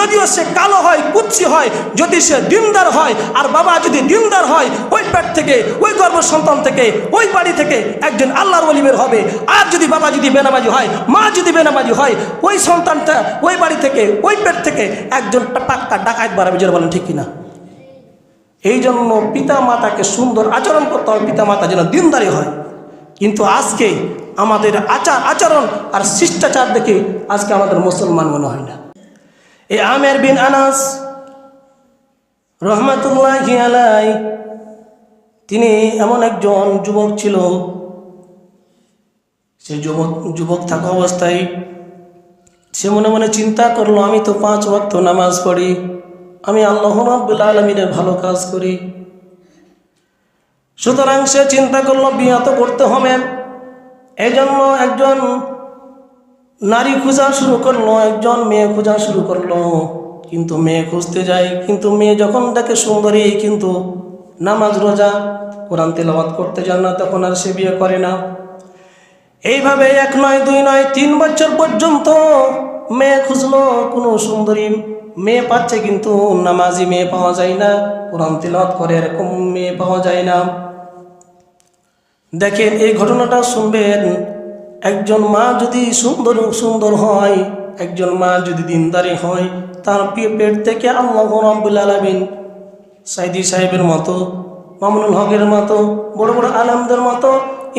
যদিও সে কালো হয়, কুচ্ছি হয়, যদি সে দিনদার হয়, আর বাবা যদি দিনদার হয়, ওই পেট থেকে, ওই গর্ভ সন্তান থেকে, ওই বাড়ি থেকে একজন আল্লাহর অলিমের হবে। আর যদি বাবা যদি বেনামাজি হয়, মা যদি বেনামাজি হয়, ওই সন্তানটা ওই বাড়ি থেকে, ওই পেট থেকে একজন পাক্কা ডাকাত বাড়াবে যেটা বলেন ঠিক কিনা? এই জন্য পিতা মাতাকে সুন্দর আচরণ করতে হবে পিতা মাতা যেন দিনদারি হয়। কিন্তু আজকে আমাদের আচার আচরণ আর শিষ্টাচার দেখে আজকে আমাদের মুসলমান মনে হয় না। এই আমের বিন আনাস রহমাতুল্লাহ তিনি এমন একজন যুবক ছিল। সে যুবক যুবক থাকা অবস্থায় সে মনে মনে চিন্তা করল, আমি তো পাঁচ ওয়াক্ত নামাজ পড়ি, আমি আল্লাহ রাব্বুল আলমিনের ভালো কাজ করি। সুতরাং সে চিন্তা করল বিয়া তো করতে হবে। এই জন্য একজন নারী খোঁজা শুরু করল, একজন মেয়ে খোঁজা শুরু করল। কিন্তু মেয়ে খুঁজতে যায়, কিন্তু মেয়ে যখন দেখে সুন্দরী, কিন্তু নামাজ রোজা, কোরআন তেলাওয়াত করতে যান না, তখন আর সে বিয়ে করে না। এইভাবে এক নয়, দুই নয়, তিন বছর পর্যন্ত মেয়ে খুঁজলো, কোনো সুন্দরী মেয়ে পাচ্ছে, কিন্তু নামাজি মেয়ে পাওয়া যায় না, কোরআন তিলত করে এরকম মেয়ে পাওয়া যায় না। দেখেন, এই ঘটনাটা শুনবেন। একজন মা যদি সুন্দর সুন্দর হয়, একজন মা যদি দিনদারি হয়, তার পেট থেকে আল্লাহ রব্বুল আলমিন সাইদি সাহেবের মতো, মামুনুল হকের মতো, বড় বড় আলমদের মতো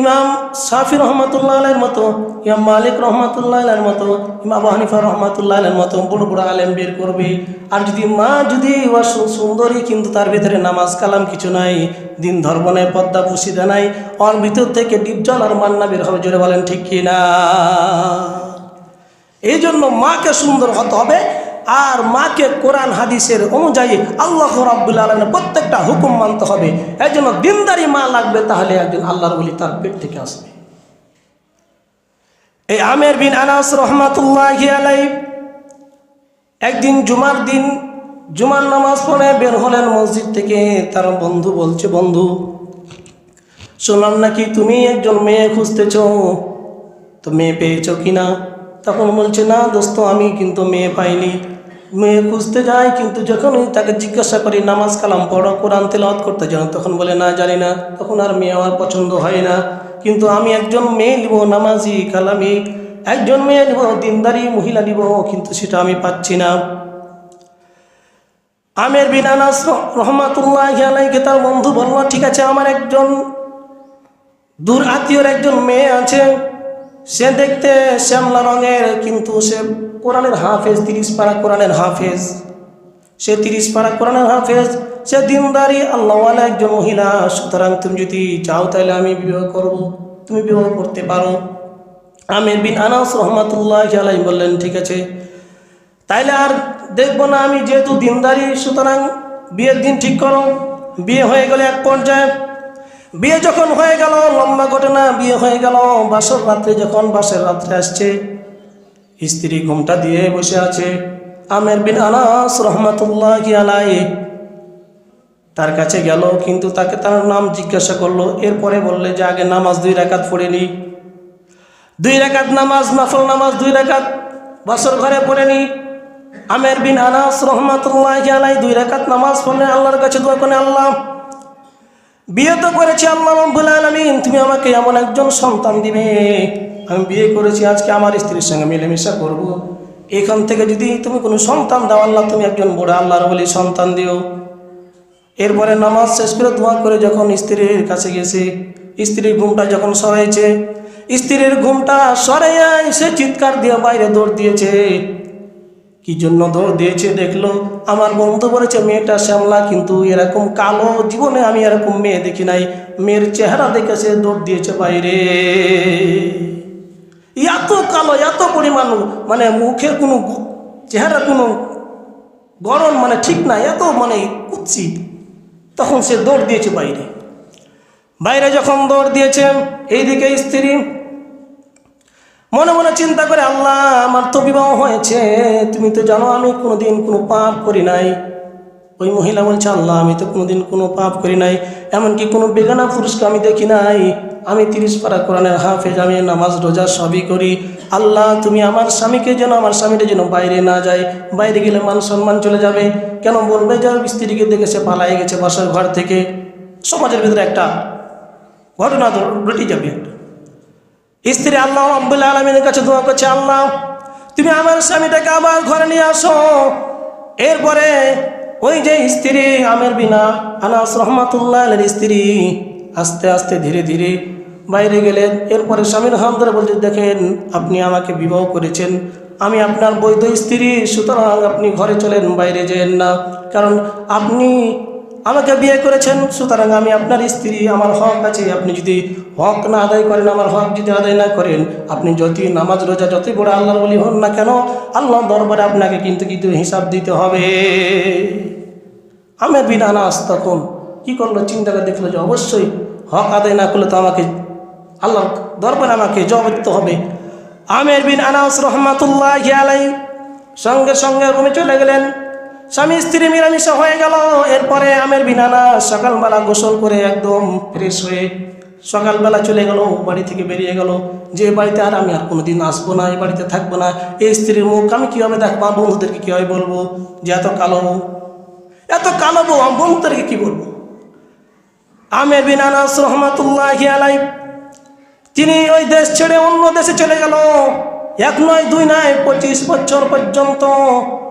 ইমাম সাফি রহমতুল্লাহ মতো, ইমাম মালিক রহমতুল্লাহ মতো, ইমাম হানিফা রহমতুল্লাহ মতো বড় বড় আলেম বের করবে। আর যদি মা যদি সুন্দরী, কিন্তু তার ভিতরে নামাজ কালাম কিছু নাই, দিন ধর্ম নাই, পদ্মা পুষিদা নাই, ওর ভিতর থেকে ডিপজল আর মান্না বের হবে, জোরে বলেন ঠিক কি না এই জন্য মাকে সুন্দর হতে হবে আর মাকে কোরআন হাদিসের অনুযায়ী আল্লাহ রাব্বুল আলমের প্রত্যেকটা হুকুম মানতে হবে। এই জন্য দিনদারি মা লাগবে তাহলে একজন আল্লাহর বলি তার পেট থেকে আসবে। এই আমের বিন আনাস রহমাতুল্লাহ একদিন জুমার দিন, জুমার নামাজ পড়ে বের হলেন মসজিদ থেকে, তার বন্ধু বলছে, বন্ধু, শুনলাম নাকি তুমি একজন মেয়ে খুঁজতেছ? তো মেয়ে পেয়েছ কিনা তখন বলছে, না দোস্ত, আমি কিন্তু মেয়ে পাইনি। মেয়ে খুঁজতে যায়, কিন্তু যখনই তাকে জিজ্ঞাসা করি, নামাজ কালাম পড়ো, কোরআন তেলাওয়াত করতে যাও? তখন বলে, না, জানি না। তখন আর মেয়ে আমার পছন্দ হয় না। কিন্তু আমি একজন মেয়ে নিব, নামাজি কালামি। একজন মেয়ে নিব, দিনদারি মহিলা নিব, কিন্তু সেটা আমি পাচ্ছি না। আমের বিন আনাস রহমাতুল্লাহ আলাইকে তার বন্ধু বলল, ঠিক আছে, আমার একজন দূর আত্মীয়র একজন মেয়ে আছে। সে দেখতে শ্যামলা রঙের, কিন্তু সে কোরআনের হাফেজ তিরিশ পাড়া কোরআনের হাফেজ। সে তিরিশ পাড়া কোরআনের হাফেজ, সে দিনদারি আল্লাহওয়ালা একজন মহিলা। সুতরাং তুমি যদি চাও তাহলে আমি বিবাহ করব, তুমি বিবাহ করতে পারো। আমের বিন আনাস রহমাতুল্লাহ আলাই বললেন, ঠিক আছে। তাইলে আর দেখব না আমি যেহেতু দিনদারি, সুতরাং বিয়ের দিন ঠিক করো। বিয়ে হয়ে গেলে এক পর্যায়ে বিয়ে যখন হয়ে গেল, লম্বা ঘটনা, বিয়ে হয়ে গেল, বাসর রাত্রে যখন, বাসের রাত্রে আসছে, স্ত্রী ঘুমটা দিয়ে বসে আছে। আমের বিন আনাস রহমাতুল্লাহ আলাই তার কাছে গেল, কিন্তু তাকে তার নাম জিজ্ঞাসা করল। এরপরে বললে যে, আগে নামাজ দুই রাকাত পড়ে নি। দুই রাকাত নামাজ, নফল নামাজ দুই রাকাত, বাসর ঘরে পড়ে নি। আমের বিন আনাস রহমাতুল্লাহ আলাই দুই রাকাত নামাজ পড়লে আল্লাহর কাছে দোয়া করে আল্লাহ বিয়ে তো করেছি আল্লাহ রব্বুল আলমিন, তুমি আমাকে এমন একজন সন্তান দিবে। আমি বিয়ে করেছি, আজকে আমার স্ত্রীর সঙ্গে মিলেমিশা করব। এখান থেকে যদি তুমি কোনো সন্তান দাও, আল্লাহ তুমি একজন বড়, আল্লাহর বলি সন্তান দিও। এরপরে নামাজ শেষ করে দোয়া করে যখন স্ত্রীর কাছে গেছে, স্ত্রীর ঘুমটা যখন সরাইছে, স্ত্রীর ঘুমটা সরাইয়া সে চিৎকার দিয়ে বাইরে দৌড় দিয়েছে। কি জন্য দিয়েছে দেখল? আমার বন্ধু বলেছে, মেয়েটা শ্যামলা, কিন্তু এরকম কালো জীবনে আমি এরকম মেয়ে দেখি নাই। মেয়ের চেহারা দেখে সে দৌড় দিয়েছে বাইরে। এত কালো, এত পরিমাণ মানে মুখের কোনো চেহারা কোনো গরম মানে ঠিক না এত মানে কুচ্ছি তখন সে দৌড় দিয়েছে বাইরে। বাইরে যখন দৌড় দিয়েছে, এইদিকে স্ত্রী মনে মনে চিন্তা করে, আল্লাহ, আমার তো বিবাহ হয়েছে, তুমি তো জানো আমি কোনোদিন কোনো পাপ করি নাই। ওই মহিলা বলছে, আল্লাহ, আমি তো কোনোদিন কোনো পাপ করি নাই। এমনকি কোনো বেগানা পুরুষকে আমি দেখি নাই। আমি তিরিশ পারা কোরআনের হাফেজ, আমি নামাজ, রোজা সবই করি। আল্লাহ, তুমি আমার স্বামীকে যেন, আমার স্বামীটা যেন বাইরে না যায়, বাইরে গেলে মান সম্মান চলে যাবে। কেন বলবে? যে স্ত্রীকে দেখে সে পালাই গেছে বাসার ঘর থেকে। সমাজের ভিতরে একটা ঘটনা তো রুটি যাবে। একটা স্ত্রী আল্লাহ আব্বুল আলমিনের কাছে দোয়া করছে, আল্লাহ, তুমি আমার স্বামীটাকে আবার ঘরে নিয়ে আসো। এরপরে ওই যে স্ত্রী আমের বিনা আনাস রহমাতুল্লাহ আলের স্ত্রী আস্তে আস্তে ধীরে ধীরে বাইরে গেলেন। এরপরে স্বামীর হাত ধরে বলছে দেখেন, আপনি আমাকে বিবাহ করেছেন। আমি আপনার বৈধ স্ত্রী, সুতরাং আপনি ঘরে চলেন, বাইরে যেন না। কারণ আপনি আমাকে বিয়ে করেছেন, সুতরাং আমি আপনার স্ত্রী, আমার হক আছে। আপনি যদি হক না আদায় করেন, আমার হক যদি আদায় না করেন, আপনি যতই নামাজ, রোজা, যতই বড় আল্লাহর বলি হন না কেন আল্লাহ দরবারে আপনাকে কিন্তু কিন্তু হিসাব দিতে হবে। আমের বিন আনাস তখন কী করল? চিন্তা করে দেখল যে অবশ্যই হক আদায় না করলে তো আমাকে আল্লাহ দরবারে আমাকে জবাব দিতে হবে। আমের বিন আনাস রহমাতুল্লাহ সঙ্গে সঙ্গে রুমে চলে গেলেন। স্বামী স্ত্রী মিলামিশা হয়ে গেল। এরপরে আমের বিনানা সকালবেলা গোসল করে একদম ফ্রেশ হয়ে সকালবেলা চলে গেল, বাড়ি থেকে বেরিয়ে গেল। যে বাড়িতে আর আমি আর কোনোদিন আসব না, এই বাড়িতে থাকব না। এই স্ত্রীর মুখ আমি কীভাবে দেখব? বন্ধুদেরকে কীভাবে বলব? যে এত কালো এত কালো বউ আমার বন্ধুদেরকে কী বলব? আমের বিনানাস রহমাতুল্লাহ আলাই তিনি ওই দেশ ছেড়ে অন্য দেশে চলে গেল। এক নয়, দুই নয়, পঁচিশ বছর পর্যন্ত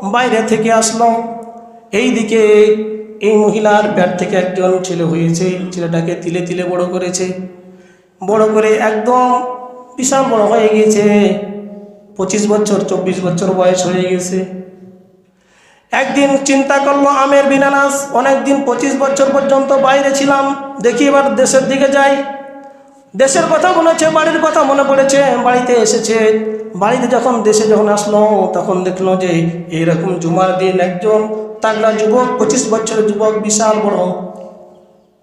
বাইরে থেকে আসলো। এই দিকে এই মহিলার পেট থেকে একজন ছেলে হয়েছে, ছেলেটাকে তিলে তিলে বড় করেছে। বড় করে একদম বিশাল বড় হয়ে গিয়েছে। পঁচিশ বছর, চব্বিশ বছর বয়স হয়ে গেছে একদিন চিন্তা করল, আমের বিনানাস, অনেকদিন পঁচিশ বছর পর্যন্ত বাইরে ছিলাম, দেখি এবার দেশের দিকে যাই। দেশের কথা মনে হচ্ছে বাড়ির কথা মনে পড়েছে, বাড়িতে এসেছে। বাড়িতে যখন, দেশে যখন আসলো, তখন দেখল যে এইরকম জুমার দিন একজন তাগড়া যুবক, পঁচিশ বছরের যুবক, বিশাল বড়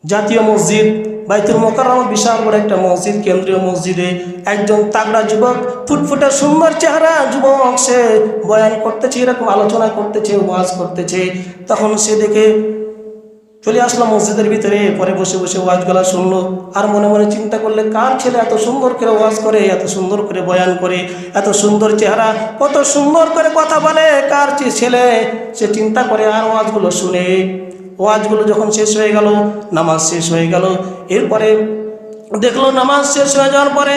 জাতীয় মসজিদ, বাইতুল মোকাররম, বিশাল বড় একটা মসজিদ, কেন্দ্রীয় মসজিদে একজন তাগড়া যুবক, ফুটফুটে সুন্দর চেহারা, যুবক, সে বয়ান করতেছে, এরকম আলোচনা করতেছে, ওয়াজ করতেছে। তখন সে দেখে চলে আসলাম মসজিদের ভিতরে, পরে বসে বসে ওয়াজগুলা শুনলো। আর মনে মনে চিন্তা করলে, কার ছেলে এত সুন্দর করে ওয়াজ করে, এত সুন্দর করে বয়ান করে, এত সুন্দর চেহারা, কত সুন্দর করে কথা বলে, কার ছেলে? সে চিন্তা করে আর ওয়াজগুলো শুনে। ওয়াজগুলো যখন শেষ হয়ে গেল, নামাজ শেষ হয়ে গেল। এরপরে দেখল, নামাজ শেষ হয়ে যাওয়ার পরে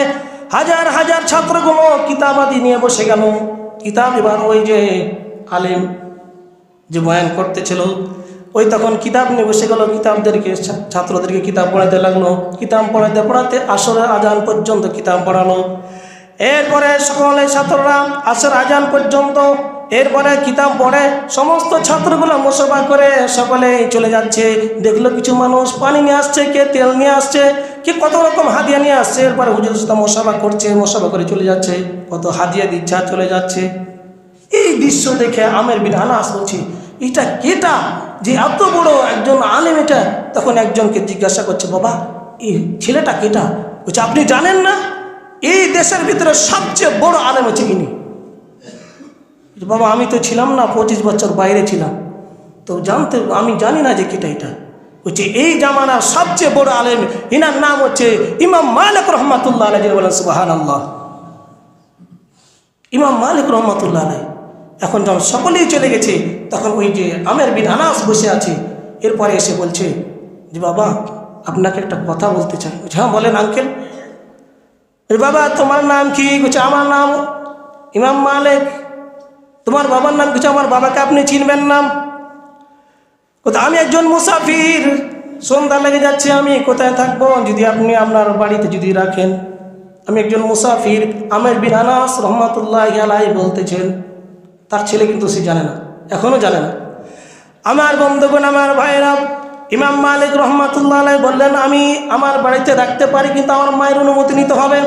হাজার হাজার ছাত্রগুলো কিতাবাদি নিয়ে বসে গেল। কিতাব এবার ওই যে আলেম যে বয়ান করতেছিল ওই তখন কিতাব নিয়ে বসে গেল, কিতাবদেরকে ছাত্রদেরকে কিতাব পড়াতে লাগল। কিতাব পড়াতে পড়াতে আসরের আজান পর্যন্ত কিতাব পড়ালো। এরপরে সকলে ছাত্ররা আসর আজান পর্যন্ত, এরপরে কিতাব পড়ে, সমস্ত ছাত্রগুলো মোসবা করে সকলে চলে যাচ্ছে। দেখল কিছু মানুষ পানি নিয়ে আসছে, কে তেল নিয়ে আসছে, কে কত রকম হাদিয়া নিয়ে আসছে। এরপরে হুজুর সাথে মোসাবা করছে মোসাবা করে চলে যাচ্ছে। কত হাদিয়া দিচ্ছে চলে যাচ্ছে। এই দৃশ্য দেখে আমের বিন আনাস বলছি এটা কেটা? যে এত বড় একজন আলেম এটা? তখন একজনকে জিজ্ঞাসা করছে, বাবা, এই ছেলেটা কেটা? বলছে, আপনি জানেন না? এই দেশের ভিতরে সবচেয়ে বড় আলেম হচ্ছে ইনি। বাবা, আমি তো ছিলাম না, পঁচিশ বছর বাইরে ছিলাম। তো জানতে, আমি জানি না যে কেটা এটা। বলছে, এই জামানার সবচেয়ে বড় আলেম, ইনার নাম হচ্ছে ইমাম মালিক রহমাতুল্লাহ আলহ বলেন সুবাহান আল্লাহ ইমাম মালিক রহমতুল্লাহ আলাই এখন যখন সকলেই চলে গেছে। তখন ওই যে আমের বিন আনাস বসে আছে। এরপরে এসে বলছে, যে বাবা, আপনাকে একটা কথা বলতে চাই। হ্যাঁ বলেন আঙ্কেল বাবা, তোমার নাম কি? বলছে, আমার নাম ইমাম মালিক। তোমার বাবার নাম কিছু আমার বাবাকে আপনি চিনবেন নাম কোথায় আমি একজন মুসাফির। সন্ধ্যা লেগে যাচ্ছে, আমি কোথায় থাকব? যদি আপনি আপনার বাড়িতে যদি রাখেন। আমি একজন মুসাফির। আমের বিন আনাস রহমাতুল্লাহ বলতেছেন তার ছেলে কিন্তু সে জানে না এখনও জানে না। আমার বন্ধুগণ, আমার ভাইরা ইমাম মালিক রহমাতুল্লাহ বললেন, আমি আমার বাড়িতে রাখতে পারি, কিন্তু আমার মায়ের অনুমতি নিতে হবে।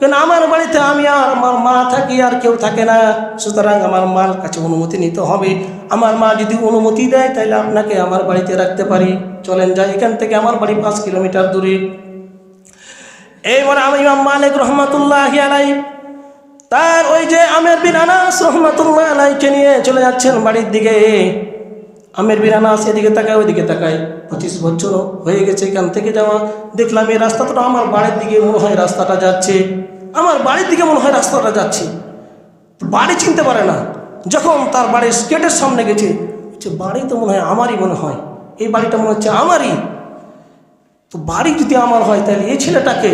কেন? আমার বাড়িতে আমি আর আমার মা থাকি, আর কেউ থাকে না। সুতরাং আমার মার কাছে অনুমতি নিতে হবে। আমার মা যদি অনুমতি দেয় তাহলে আপনাকে আমার বাড়িতে রাখতে পারি। চলেন যাই, এখান থেকে আমার বাড়ি পাঁচ কিলোমিটার দূরে। এইবার আমি ইমাম মালিক রহমাতুল্লাহ আলাই তার ওই যে আমের বিন আনাস রহমাতুল্লাহ আলাইকে নিয়ে চলে যাচ্ছেন বাড়ির দিকে। আমের বিন আনাস এদিকে তাকায়, ওইদিকে তাকায়। পঁচিশ বছর হয়ে গেছে এখান থেকে যাওয়া। দেখলাম এই রাস্তাটা আমার বাড়ির দিকে মনে হয় রাস্তাটা যাচ্ছে। আমার বাড়ির দিকে মনে হয় রাস্তাটা যাচ্ছে। বাড়ি চিনতে পারে না। যখন তার বাড়ির গেটের সামনে গেছে বাড়ি তো মনে হয় আমারই মনে হয়। এই বাড়িটা মনে হচ্ছে আমারই। তো বাড়ি যদি আমার হয়, তাহলে এই ছেলেটাকে?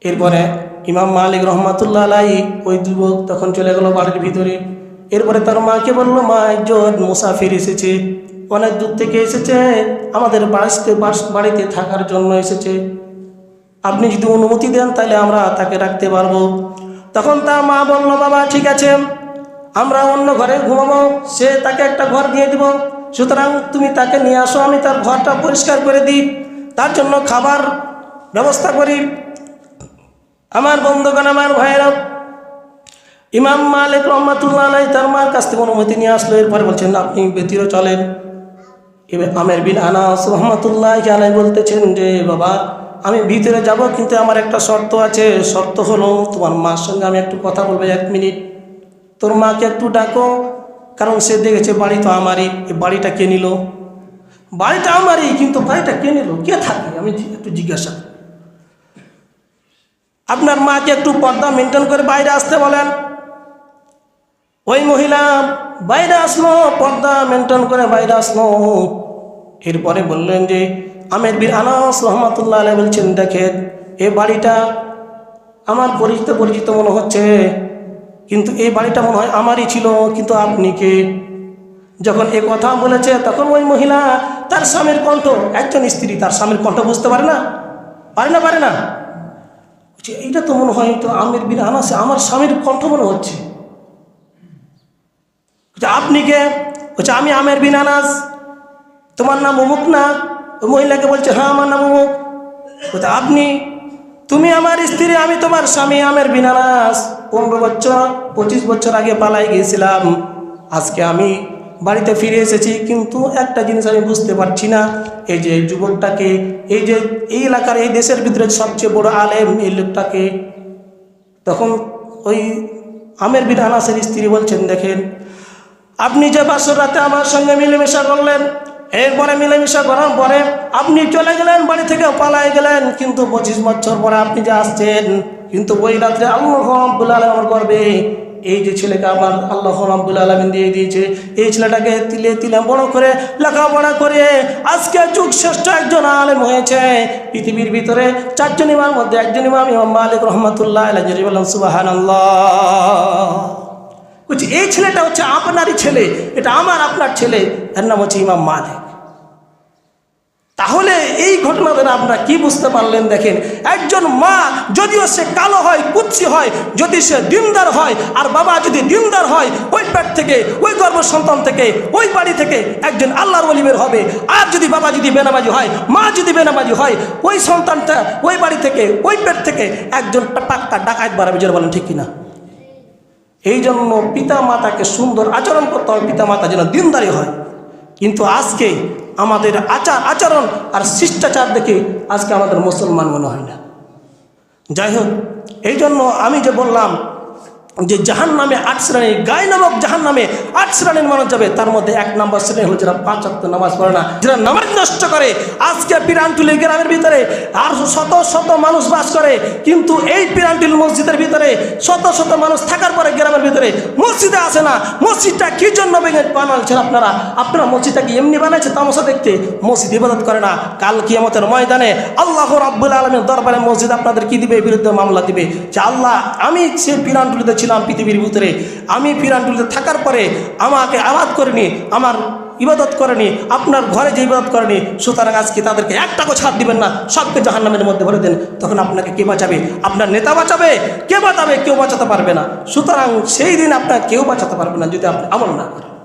এরপরে ইমাম মালিক রহমাতুল্লাহ আলাই ওই যুবক তখন চলে গেল বাড়ির ভিতরে। এরপরে তার মাকে বলল, মা একজন মুসাফির এসেছে, অনেক দূর থেকে এসেছে, আমাদের বাড়িতে বাস- বাড়িতে থাকার জন্য এসেছে। আপনি যদি অনুমতি দেন, তাহলে আমরা তাকে রাখতে পারব। তখন তার মা বলল, বাবা, ঠিক আছে, আমরা অন্য ঘরে ঘুমাবো, সে তাকে একটা ঘর দিয়ে দিব। সুতরাং তুমি তাকে নিয়ে আসো, আমি তার ঘরটা পরিষ্কার করে দিই। তার জন্য খাবার ব্যবস্থা করি। আমার বন্ধুগণ, আমার ভাইয়েরা, ইমাম মালিক রহমাতুল্লাহ আলাই তার মার কাছ থেকে অনুমতি নিয়ে আসলো। এরপরে বলছেন, আপনি বেতিরও চলেন। আমের বিন আনাস রহমতুল্লাহ আলাই বলতেছেন যে, বাবা, আমি ভিতরে যাব, কিন্তু আমার একটা শর্ত আছে। শর্ত হলো, তোমার মার সঙ্গে আমি একটু কথা বলব, এক মিনিট। তোর মাকে একটু ডাকো, কারণ সে দেখেছে বাড়ি তো আমারই। এই বাড়িটা কে নিল? বাড়িটা আমারই, কিন্তু বাড়িটা কে নিল? কে থাকে আমি একটু জিজ্ঞাসা। আপনার মাকে একটু পর্দা মেনটেন করে বাইরে আসতে বলেন? ওই মহিলা বাইরে আসলো, পর্দা মেনটেন করে বাইরে আসলো। এরপরে বললেন যে, আমের বীর আনাস রহমতুল্লাহ আলাই বলছেন, দেখেন, এ বাড়িটা আমার পরিচিত পরিচিত মনে হচ্ছে, কিন্তু এই বাড়িটা মনে হয় আমারই ছিল, কিন্তু আপনি কে? যখন এ কথা বলেছে, তখন ওই মহিলা তার স্বামীর কণ্ঠ, একজন স্ত্রী তার স্বামীর কণ্ঠ বুঝতে পারে না? পারে না পারে না? বলছে, এইটা তো মনে হয় তো আমের বিন আনাসে আমার স্বামীর কণ্ঠ মনে হচ্ছে। আপনি কে? বলছে আমি আমের বিন আনাস। তোমার নাম অমুক না? ওই মহিলাকে বলছে হ্যাঁ আমার নাম অমুক। বলছে আপনি তুমি আমার স্ত্রী আমি তোমার স্বামী আমের বিন আনাস। পনেরো বছর পঁচিশ বছর আগে পালাই গিয়েছিলাম। আজকে আমি বাড়িতে ফিরে এসেছি, কিন্তু একটা জিনিস আমি বুঝতে পারছি না। এই যে যুবকটাকে, এই যে এই এলাকার, এই দেশের ভিতরে সবচেয়ে বড় আলেম, এই লোকটাকে তখন ওই আমের বিন আনাসের স্ত্রী বলছেন, দেখেন, আপনি যে বাসর রাতে আমার সঙ্গে মিলেমিশা করলেন, এরপরে মিলেমিশা করার পরে আপনি চলে গেলেন, বাড়ি থেকে পালাই গেলেন, কিন্তু পঁচিশ বছর পরে আপনি যে আসছেন, কিন্তু ওই রাত্রে আল্লাহ আমার করবে এই যে ছেলেকে আমার আল্লাহ রব্বুল আলমিন দিয়ে দিয়েছে, এই ছেলেটাকে তিলে তিলে বড় করে, লেখাপড়া করে, আজকে যুগ শ্রেষ্ঠ একজন আলেম হয়েছে। পৃথিবীর ভিতরে চারজন ইমার মধ্যে একজন ইমাম ইমাম মালিক রহমতুল্লাহ আলহ বললাম সুবাহান বলছি, এই ছেলেটা হচ্ছে আপনারই ছেলে, এটা আমার আপনার ছেলে, এর নাম হচ্ছে ইমাম মালিক। তাহলে এই ঘটনা দ্বারা আপনারা কি বুঝতে পারলেন দেখেন, একজন মা যদিও সে কালো হয় কুচ্ছি হয়, যদি সে দিনদার হয়, আর বাবা যদি দিনদার হয়, ওই পেট থেকে, ওই গর্ভ সন্তান থেকে, ওই বাড়ি থেকে একজন আল্লাহর অলিবের হবে। আর যদি বাবা যদি বেনামাজি হয়, মা যদি বেনামাজি হয়, ওই সন্তানটা ওই বাড়ি থেকে, ওই পেট থেকে একজন পাক্কা ডাকাত বাড়াবে যেন বলেন ঠিক কিনা? এই জন্য পিতা মাতাকে সুন্দর আচরণ করতে হবে পিতা মাতা যেন দিনদারি হয়। কিন্তু আজকে আমাদের আচার, আচরণ আর শিষ্টাচার দেখে আজকে আমাদের মুসলমান মনে হয় না। যাই হোক এই জন্য আমি যে বললাম যে জাহান নামে আট শ্রেণি গায়ে নামক জাহান নামে আট শ্রেণির মানুষ যাবে, তার মধ্যে এক নম্বর শ্রেণি হলো যারা পাঁচ অক্ট নামাজ পড়ে না, যারা নামাজ নষ্ট করে। আজকে পিরানটুলি গ্রামের ভিতরে আর শত শত মানুষ বাস করে, কিন্তু এই পিরানটুল মসজিদের ভিতরে শত শত মানুষ থাকার পরে গ্রামের ভিতরে মসজিদে আসে না। মসজিদটা কি জন্য বানাচ্ছেন আপনারা? আপনারা মসজিদটাকে এমনি বানাইছে তামাশা দেখতে? মসজিদ ইবাদত করে না। কাল কিয়ামতের ময়দানে আল্লাহ রাব্বুল আলমের দরবারে মসজিদ আপনাদের কি দিবে? বিরুদ্ধে মামলা দিবে। যে আল্লাহ, আমি সে পিরানটুলিতে ছিলাম পৃথিবীর ভিতরে, আমি ফিরানটুলিতে থাকার পরে আমাকে আবাদ করেনি, আমার ইবাদত করেনি, আপনার ঘরে যে ইবাদত করেনি, সুতরাং আজকে তাদেরকে একটা টাকা ছাড় দিবেন না, সবকে জাহান্নামের মধ্যে ভরে দেন, তখন আপনাকে কে বাঁচাবে? আপনার নেতা বাঁচাবে? কে বাঁচাবে? কেউ বাঁচাতে পারবে না। সুতরাং সেই দিন আপনার কেউ বাঁচাতে পারবে না যদি আপনি আমল না করেন।